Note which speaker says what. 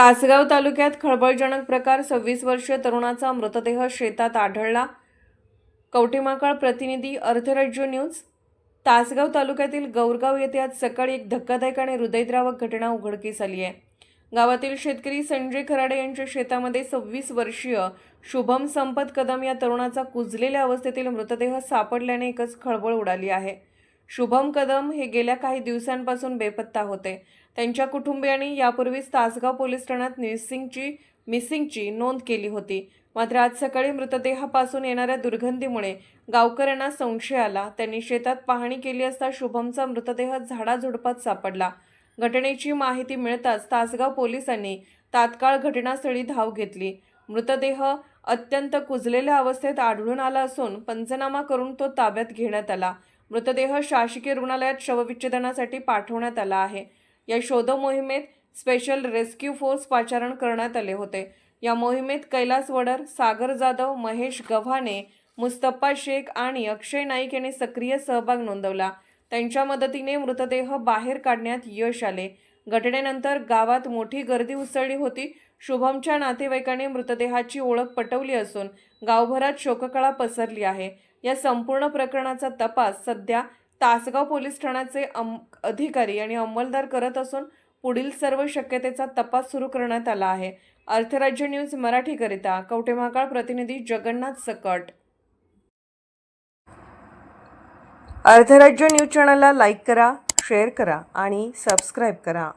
Speaker 1: तासगाव तालुक्यात खळबळजनक प्रकार सव्वीस वर्षीय तरुणाचा मृतदेह शेतात आढळला. कवठेमाकाळ प्रतिनिधी अर्थराज्य न्यूज. तासगाव तालुक्यातील गौरगाव येथे आज सकाळी एक धक्कादायक आणि हृदयद्रावक घटना उघडकीस आली आहे. गावातील शेतकरी संजय खराडे यांच्या शेतामध्ये सव्वीस वर्षीय शुभम संपत कदम या तरुणाचा कुजलेल्या अवस्थेतील मृतदेह सापडल्याने एकच खळबळ उडाली आहे. शुभम कदम हे गेल्या काही दिवसांपासून बेपत्ता होते. त्यांच्या कुटुंबियांनी यापूर्वीच तासगाव पोलीस ठाण्यात मिसिंगची मिसिंगची नोंद केली होती. मात्र आज सकाळी मृतदेहापासून येणाऱ्या दुर्गंधीमुळे गावकऱ्यांना संशय आला. त्यांनी शेतात पाहणी केली असता शुभमचा मृतदेह झाडाझुडपात सापडला. घटनेची माहिती मिळताच तासगाव पोलिसांनी तात्काळ घटनास्थळी धाव घेतली. मृतदेह अत्यंत कुजलेल्या अवस्थेत आढळून आला असून पंचनामा करून तो ताब्यात घेण्यात आला. मृतदेह शासकीय रुग्णालयात शवविच्छेदनासाठी पाठवण्यात आला आहे. या शोध मोहिमेत स्पेशल रेस्क्यू फोर्स पाचारण करण्यात आले होते. या मोहिमेत कैलास वडर सागर जाधव महेश गव्हाणे मुस्तप्पा शेख आणि अक्षय नाईक यांनी सक्रिय सहभाग नोंदवला. त्यांच्या मदतीने मृतदेह बाहेर काढण्यात यश आले. घटनेनंतर गावात मोठी गर्दी उसळली होती. शुभमच्या नातेवाईकाने मृतदेहाची ओळख पटवली असून गावभरात शोककळा पसरली आहे. या संपूर्ण प्रकरणाचा तपास सध्या तासगाव पोलीस ठाण्याचे अम अधिकारी आणि अंमलदार करत असून पुढील सर्व शक्यतेचा तपास सुरू करण्यात आला आहे. अर्थराज्य न्यूज मराठीकरिता कवठेमहाकाळ प्रतिनिधी जगन्नाथ सकट. अर्थराज्य न्यूज चॅनलला लाईक करा शेअर करा आणि सबस्क्राईब करा.